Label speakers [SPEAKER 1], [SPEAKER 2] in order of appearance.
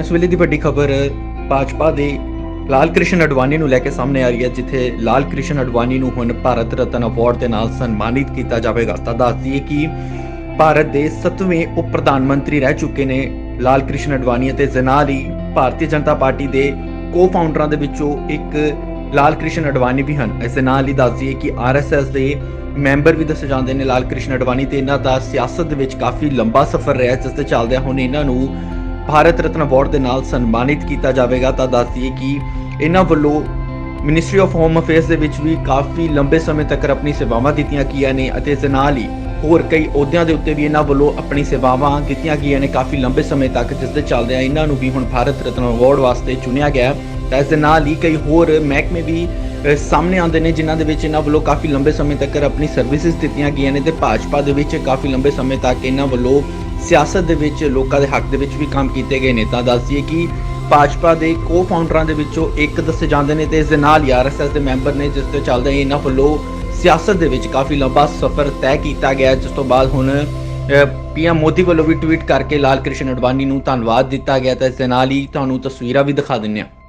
[SPEAKER 1] ਇਸ ਵੇਲੇ ਦੀ ਵੱਡੀ ਖਬਰ ਭਾਜਪਾ ਦੇ ਲਾਲ ਕ੍ਰਿਸ਼ਨ ਅਡਵਾਨੀ ਨੂੰ ਲੈ ਕੇ ਸਾਹਮਣੇ ਆ ਰਹੀ ਹੈ, ਜਿੱਥੇ ਲਾਲ ਕ੍ਰਿਸ਼ਨ ਅਡਵਾਨੀ ਨੂੰ ਹੁਣ ਭਾਰਤ ਰਤਨ ਅਵਾਰਡ ਦੇ ਨਾਲ ਸਨਮਾਨਿਤ ਕੀਤਾ ਜਾਵੇਗਾ। ਤਾਂ ਦੱਸ ਦਈਏ ਕਿ ਭਾਰਤ ਦੇ 7ਵੇਂ ਉਪ ਪ੍ਰਧਾਨ ਮੰਤਰੀ ਰਹਿ ਚੁੱਕੇ ਨੇ ਲਾਲ ਕ੍ਰਿਸ਼ਨ ਅਡਵਾਨੀ ਅਤੇ ਇਸ ਹੀ ਭਾਰਤੀ ਜਨਤਾ ਪਾਰਟੀ ਦੇ ਕੋ-ਫਾਊਂਡਰਾਂ ਦੇ ਵਿੱਚੋਂ ਇੱਕ ਲਾਲ ਕ੍ਰਿਸ਼ਨ ਅਡਵਾਨੀ ਵੀ ਹਨ। ਇਸ ਦੇ ਨਾਲ ਹੀ ਦੱਸ ਦਈਏ ਕਿ ਆਰਐਸਐਸ ਦੇ ਮੈਂਬਰ ਵੀ ਦੱਸੇ ਜਾਂਦੇ ਨੇ ਲਾਲ ਕ੍ਰਿਸ਼ਨ ਅਡਵਾਨੀ ਤੇ ਇਹਨਾਂ ਦਾ ਸਿਆਸਤ ਦੇ ਵਿੱਚ ਕਾਫੀ ਲੰਬਾ ਸਫ਼ਰ ਰਿਹਾ ਜਿਸ ਦੇ ਚੱਲਦਿਆਂ ਹੁਣ ਇਹਨਾਂ ਨੂੰ ਭਾਰਤ ਰਤਨ ਅਵਾਰਡ ਦੇ ਨਾਲ ਸਨਮਾਨਿਤ ਕੀਤਾ ਜਾਵੇਗਾ, ਤਾਂ ਦੱਸਦੀਏ ਕਿ ਇਹਨਾਂ ਵੱਲੋਂ ਮਿਨਿਸਟਰੀ ਆਫ ਹੋਮ ਅਫੇਅਰਸ ਦੇ ਵਿੱਚ ਵੀ ਕਾਫੀ ਲੰਬੇ ਸਮੇਂ ਤੱਕ ਆਪਣੀ ਸੇਵਾਵਾਂ ਦਿੱਤੀਆਂ ਗਈਆਂ ਨੇ ਅਤੇ ਇਸ ਦੇ ਨਾਲ ਹੀ ਹੋਰ ਕਈ ਅਹੁਦਿਆਂ ਦੇ ਉੱਤੇ ਵੀ ਇਹਨਾਂ ਵੱਲੋਂ ਆਪਣੀ ਸੇਵਾਵਾਂ ਦਿੱਤੀਆਂ ਗਈਆਂ ਨੇ ਕਾਫੀ ਲੰਬੇ ਸਮੇਂ ਤੱਕ, ਜਿਸ ਦੇ ਚੱਲਦਿਆਂ ਇਹਨਾਂ ਨੂੰ ਵੀ ਹੁਣ ਭਾਰਤ ਰਤਨ ਅਵਾਰਡ ਵਾਸਤੇ ਚੁਣਿਆ ਗਿਆ ਤਾਂ ਇਸ ਦੇ ਨਾਲ ਹੀ ਕਈ ਹੋਰ ਮਹਿਕਮੇ ਵੀ ਸਾਹਮਣੇ ਆਉਂਦੇ ਨੇ, ਜਿਨ੍ਹਾਂ ਦੇ ਵਿੱਚ ਇਹਨਾਂ ਵੱਲੋਂ ਕਾਫੀ ਲੰਬੇ ਸਮੇਂ ਤੱਕ ਆਪਣੀ ਸਰਵਿਸਿਜ਼ ਦਿੱਤੀਆਂ ਗਈਆਂ ਨੇ ਤੇ ਭਾਜਪਾ ਦੇ ਵਿੱਚ ਕਾਫੀ ਲੰਬੇ ਸਮੇਂ ਤੱਕ ਇਹਨਾਂ ਵੱਲੋਂ ਸਿਆਸਤ ਦੇ ਵਿੱਚ, ਲੋਕਾਂ ਦੇ ਹੱਕ ਦੇ ਵਿੱਚ ਵੀ ਕੰਮ ਕੀਤੇ ਗਏ ਨੇ। ਤਾਂ ਦੱਸਦੀਏ ਕਿ ਭਾਜਪਾ ਦੇ ਕੋ-ਫਾਊਂਡਰਾਂ ਦੇ ਵਿੱਚੋਂ ਇੱਕ ਦੱਸੇ ਜਾਂਦੇ ਨੇ ਤੇ ਇਸ ਦੇ ਨਾਲ ਹੀ ਆਰਐਸਐਸ ਦੇ ਮੈਂਬਰ ਨੇ, ਜਿਸ ਤੇ ਚੱਲਦੇ ਇਹਨਾਂ ਵੱਲੋਂ ਸਿਆਸਤ ਦੇ ਵਿੱਚ ਕਾਫੀ ਲੰਬਾ ਸਫ਼ਰ ਤੈਅ ਕੀਤਾ ਗਿਆ ਜਿਸ ਤੋਂ ਬਾਅਦ ਹੁਣ ਪੀਐਮ ਮੋਦੀ ਵੱਲੋਂ ਵੀ ਟਵੀਟ ਕਰਕੇ ਲਾਲ ਕ੍ਰਿਸ਼ਨ ਅਡਵਾਨੀ ਨੂੰ ਧੰਨਵਾਦ ਦਿੱਤਾ ਗਿਆ ਤਾਂ ਇਸ ਦੇ ਨਾਲ ਹੀ ਤੁਹਾਨੂੰ ਤਸਵੀਰਾਂ ਵੀ ਦਿਖਾ ਦਿੰਨੇ ਹਾਂ।